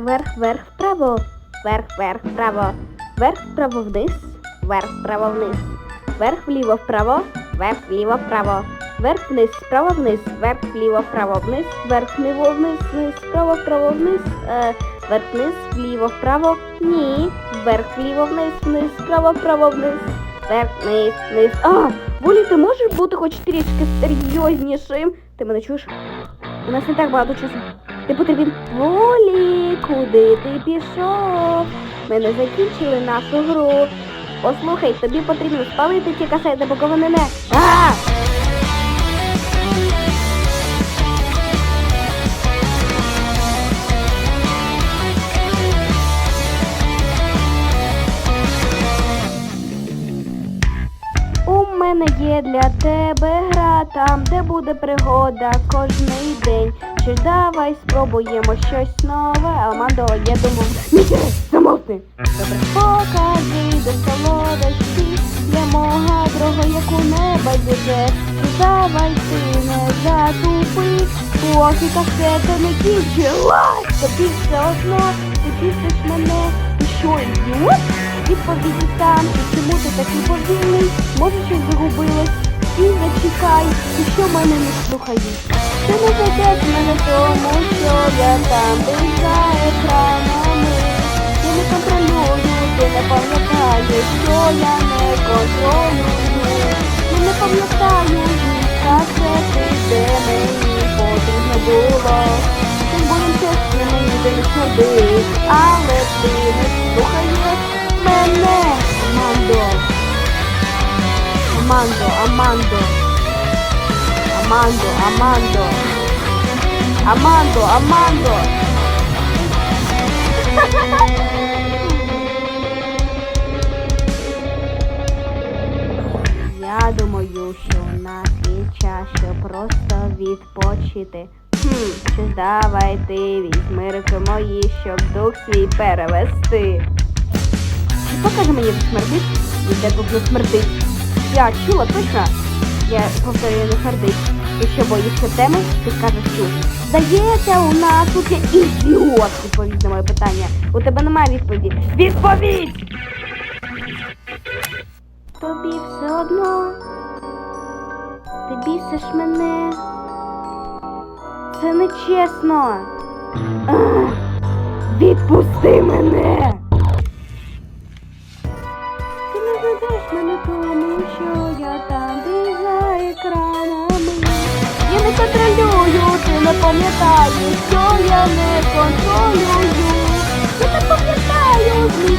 вверх, вверх, вправо, вверх, вверх, вправо, вверх, вправо, вниз, вверх, вправо, вниз, вверх, вліво, вправо, вверх, вліво, вправо, вверх, вниз, вправо, вниз, вверх, вліво, вправо, вниз, вверх, вліво, вниз, вниз, вправо, вправо, вниз, е, вверх, вниз, вліво, вправо, ні, вверх, вліво, вниз, вниз, вправо, вправо, вниз, вверх, вниз, вниз. А, Волі, ти можеш бути хоч трішки серйознішим? Ти мене чуєш? У нас не так багато часу. Ти потрібен волі, куди ти пішов? Ми не закінчили нашу гру. Послухай, тобі потрібно спалити ті касети, поки вони не. А! Мене є для тебе гра, там, де буде пригода кожний день. Чи давай спробуємо щось нове, Амандо, я думав. Мітя, замовкни! Добре, покажи до солодощі для мого друга, як у неба біже. Чи давай ти не затупи, поки касета не кінчилась. Тобі все одно, ти пістиш мене, що, ідіот? Відповіді там, і чому ти такий повільний? Може щось загубилось? І зачекай, ти що мене не слухаєш? Ти не ведеш мене тому, що я там за екранами. Я не контролюю, ти не пам'ятаєш, що я не контролюю. Я не пам'ятаю, касети, де мені потрібно було. Ти сюди, але ти не слухаєш мене, Амандо. Амандо, Амандо. Амандо, Амандо. Амандо, Амандо. Я думаю, що у нас є час, щоб просто відпочити. Хм, давай ти візьми руки мої, щоб дух свій перевести. Чи покаже мені де смердить? Ніде тут не смердить. Я чула точно. Я повторюю не смердить. Ти що боїшся теми? Ти скажеш чу. Здається, у нас тут є ідіот, відповідь на моє питання. У тебе немає відповіді. Відповідь! Тобі все одно. Ти бісиш мене. Це нечесно. Ах, відпусти мене. Ти не ведеш мене тому, що я там за екранами. Я не контролюю, ти не пам'ятаєш, що я не контролюю. Я не пам'ятаю, зліт